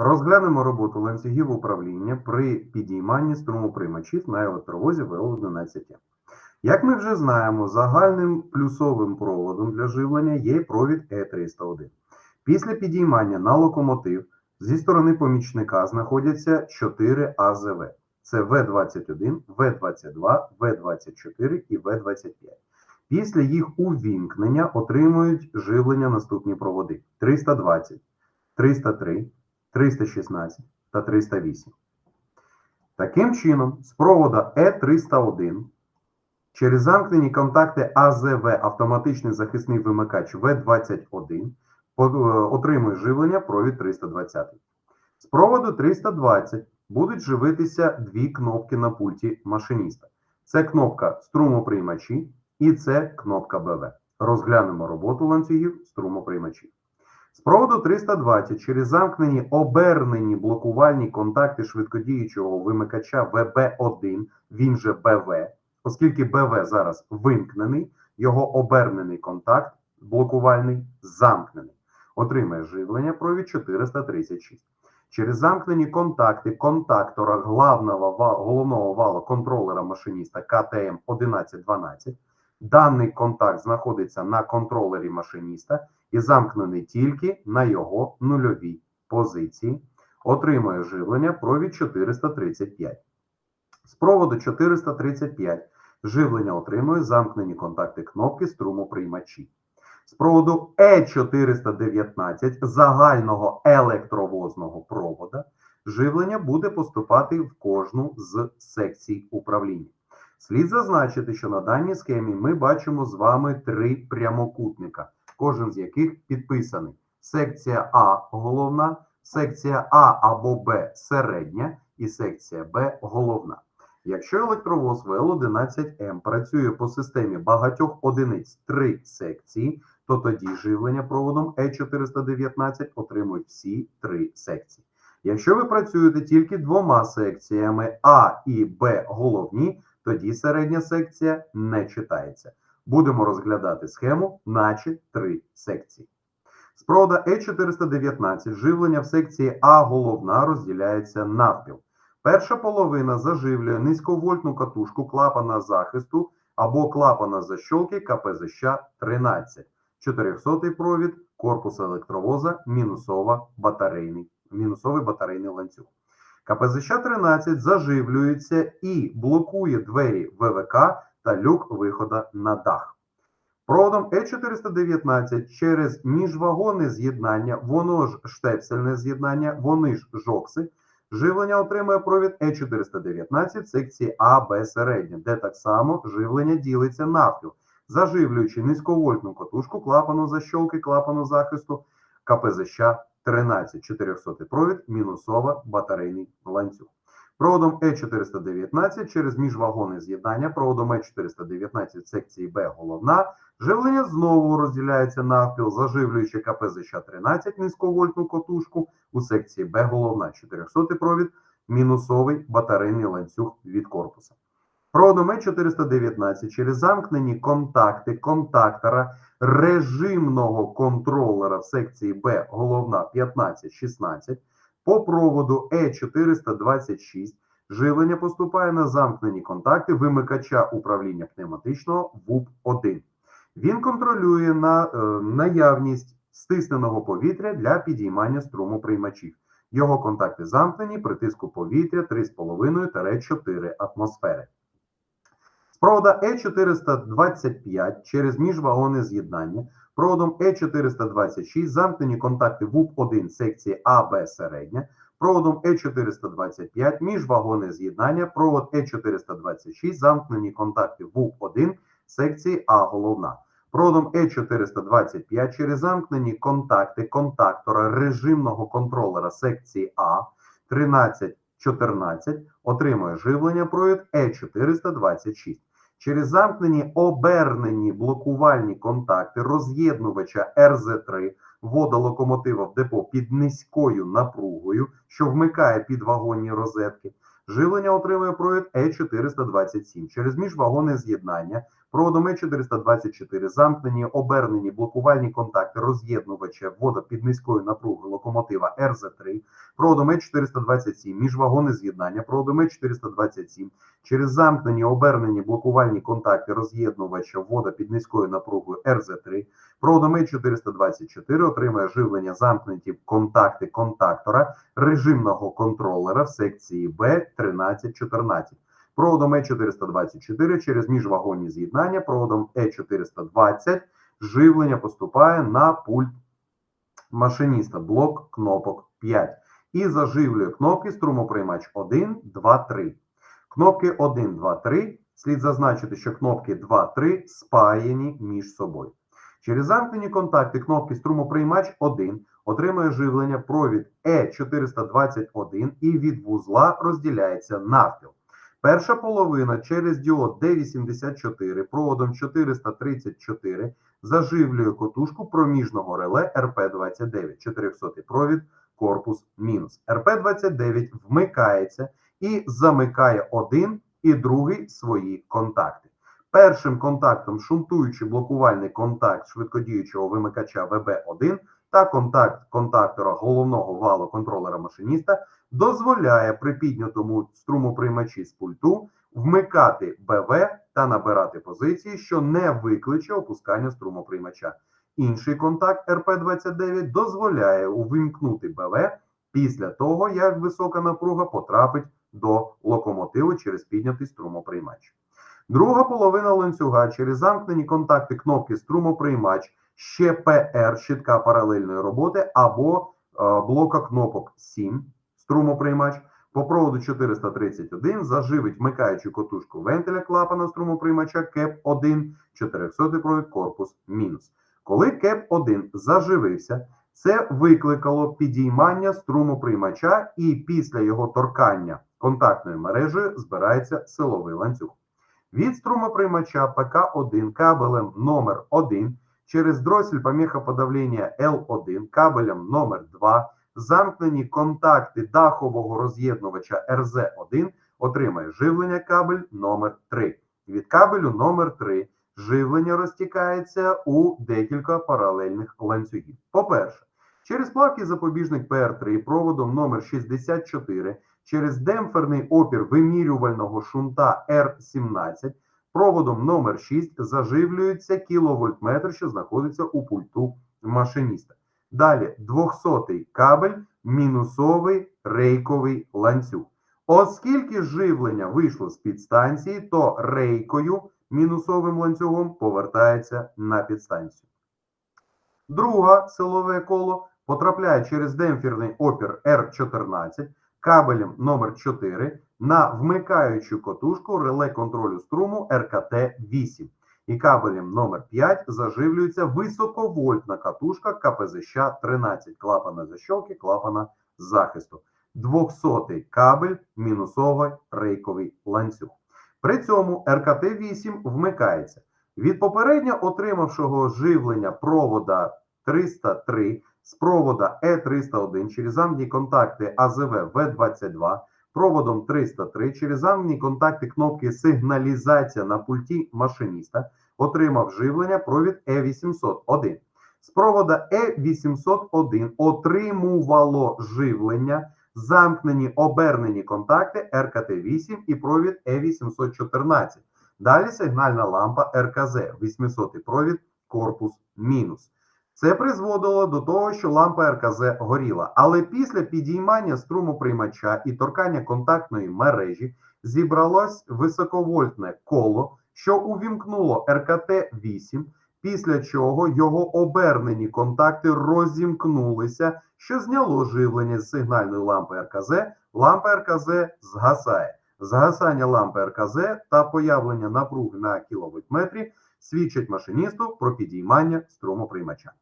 Розглянемо роботу ланцюгів управління при підійманні струмоприймачів на електровозі ВЛ-11. Як ми вже знаємо, загальним плюсовим проводом для живлення є провід Е301. Після підіймання на локомотив зі сторони помічника знаходяться 4 АЗВ. Це В21, В22, В24 і В25. Після їх увімкнення отримують живлення наступні проводи: 320, 303, 316 та 308. Таким чином, з провода Е301 через замкнені контакти АЗВ автоматичний захисний вимикач В21 е, отримує живлення провід 320. З проводу 320 будуть живитися дві кнопки на пульті машиніста. Це кнопка струмоприймачі і це кнопка БВ. Розглянемо роботу ланцюгів струмоприймачів. З проводу 320 через замкнені обернені блокувальні контакти швидкодіючого вимикача ВБ1, він же БВ, оскільки БВ зараз вимкнений, його обернений контакт блокувальний замкнений. Отримає живлення провід 436. Через замкнені контакти контактора главного головного валу контролера машиніста КТМ 1112 даний контакт знаходиться на контролері машиніста і замкнений тільки на його нульовій позиції. Отримує живлення провід 435. З проводу 435 живлення отримує замкнені контакти кнопки струмоприймачі. З проводу Е419 загального електровозного провода живлення буде поступати в кожну з секцій управління. Слід зазначити, що на даній схемі ми бачимо з вами три прямокутника, кожен з яких підписаний. Секція А головна, секція А або Б середня і секція Б головна. Якщо електровоз ВЛ-11М працює по системі багатьох одиниць три секції, то тоді живлення проводом Е419 отримують всі три секції. Якщо ви працюєте тільки двома секціями А і Б головні, тоді середня секція не читається. Будемо розглядати схему, наче три секції. З провода Е419 живлення в секції А головна розділяється навпіл. Перша половина заживлює низьковольтну катушку клапана захисту або клапана защолки КПЗЩ 13, 400 провід корпуса електровоза, мінусова батарейний, мінусовий батарейний ланцюг. КПЗЩ 13 заживлюється і блокує двері ВВК та люк виходу на дах. Проводом Е419 через міжвагонне з'єднання, воно ж штепсельне з'єднання, вони ж жокси, живлення отримує провід Е419 секції А, Б середня, де так само живлення ділиться навпіл, заживлюючи низьковольтну катушку клапану защолки, клапану захисту КПЗЩ 13 400 провід, мінусова батарейний ланцюг. Проводом Е419 через міжвагонне з'єднання, проводом Е419 секції Б головна, живлення знову розділяється навпіл, заживлюючи КПЗЩ 13 низьковольтну котушку у секції Б головна, 400 провід, мінусовий батарейний ланцюг від корпуса. Проводом Е419 через замкнені контакти контактора режимного контролера в секції Б головна 15-16 по проводу Е426 живлення поступає на замкнені контакти вимикача управління пневматичного ВУП-1. Він контролює на е, наявність стисненого повітря для підіймання струмоприймачів. Його контакти замкнені при тиску повітря 3,5-4 атмосфери. Провода Е425 через міжвагонне з'єднання. Проводом Е426 замкнені контакти ВУП-1 секції А, Б середня, проводом Е425 міжвагонне з'єднання, провод Е426 замкнені контакти ВУП-1 секції А головна. Проводом Е425 через замкнені контакти контактора режимного контролера секції А. 13-14 отримує живлення. Провід Е426. Через замкнені обернені блокувальні контакти роз'єднувача РЗ3 вода локомотива в депо під низькою напругою, що вмикає підвагонні розетки. Живлення отримує провід Е427 через міжвагонне з'єднання, проводом Е424 замкнені обернені блокувальні контакти роз'єднувача ввода під низькою напругою локомотива РЗ3, проводом Е427 міжвагони з'єднання, проводом Е427 через замкнені обернені блокувальні контакти роз'єднувача ввода під низькою напругою РЗ3, проводом Е424 отримує живлення замкнуті контакти контактора режимного контролера в секції Б1314. Проводом Е424 через міжвагонні з'єднання, проводом Е420 живлення поступає на пульт машиніста, блок кнопок 5 і заживлює кнопки струмоприймач 1, 2, 3. Кнопки 1, 2, 3. Слід зазначити, що кнопки 2, 3 спаяні між собою. Через замкнені контакти кнопки струмоприймач 1 отримує живлення провід Е421 і від вузла розділяється навпіл. Перша половина через діод D84 проводом 434 заживлює котушку проміжного реле РП29, 400 провід, корпус мінус. РП29 вмикається і замикає один і другий свої контакти. Першим контактом шунтуючий блокувальний контакт швидкодіючого вимикача ВБ1 та контакт контактора головного валу контролера машиніста дозволяє при піднятому струмоприймачі з пульту вмикати БВ та набирати позиції, що не викличе опускання струмоприймача. Інший контакт РП29 дозволяє увімкнути БВ після того, як висока напруга потрапить до локомотиву через піднятий струмоприймач. Друга половина ланцюга через замкнені контакти кнопки струмоприймач, ще ПР, щитка паралельної роботи або е, блока кнопок 7 струмоприймач по проводу 431 заживить вмикаючу котушку вентиля клапана струмоприймача КЕП 1 400 провід корпус мінус. Коли КЕП 1 заживився, це викликало підіймання струмоприймача, і після його торкання контактною мережею збирається силовий ланцюг. Від струмоприймача ПК1 кабелем номер 1 через дросіль поміхоподавлення L1 кабелем номер 2 замкнені контакти дахового роз'єднувача РЗ1 отримає живлення кабель номер 3 Від кабелю номер 3 живлення розтікається у декілька паралельних ланцюгів. По-перше, через плавкий запобіжник PR3 проводом номер 64 через демпферний опір вимірювального шунта R17 проводом номер 6 заживлюється кіловольтметр, що знаходиться у пульту машиніста. Далі 200 кабель, мінусовий рейковий ланцюг. Оскільки живлення вийшло з підстанції, то рейкою мінусовим ланцюгом повертається на підстанцію. Друге силове коло потрапляє через демпферний опір R14 кабелем номер 4 на вмикаючу котушку реле контролю струму РКТ-8 і кабелем номер 5 заживлюється високовольтна катушка КПЗЩ 13 клапана защолки, клапана захисту. 200 кабель мінусовий рейковий ланцюг. При цьому РКТ-8 вмикається. Від попередньо отримавшого живлення провода 303 з провода Е301 через замні контакти АЗВ В22, проводом 303 через замні контакти кнопки сигналізація на пульті машиніста отримав живлення провід Е801. З провода Е801 отримувало живлення замкнені обернені контакти РКТ-8 і провід Е814. Далі сигнальна лампа РКЗ 800 провід корпус мінус. Це призводило до того, що лампа РКЗ горіла. Але після підіймання струмоприймача і торкання контактної мережі зібралось високовольтне коло, що увімкнуло РКТ-8, після чого його обернені контакти розімкнулися, що зняло живлення з сигнальної лампи РКЗ. Лампа РКЗ згасає. Згасання лампи РКЗ та появлення напруги на кіловольтметрі свідчать машиністу про підіймання струмоприймача.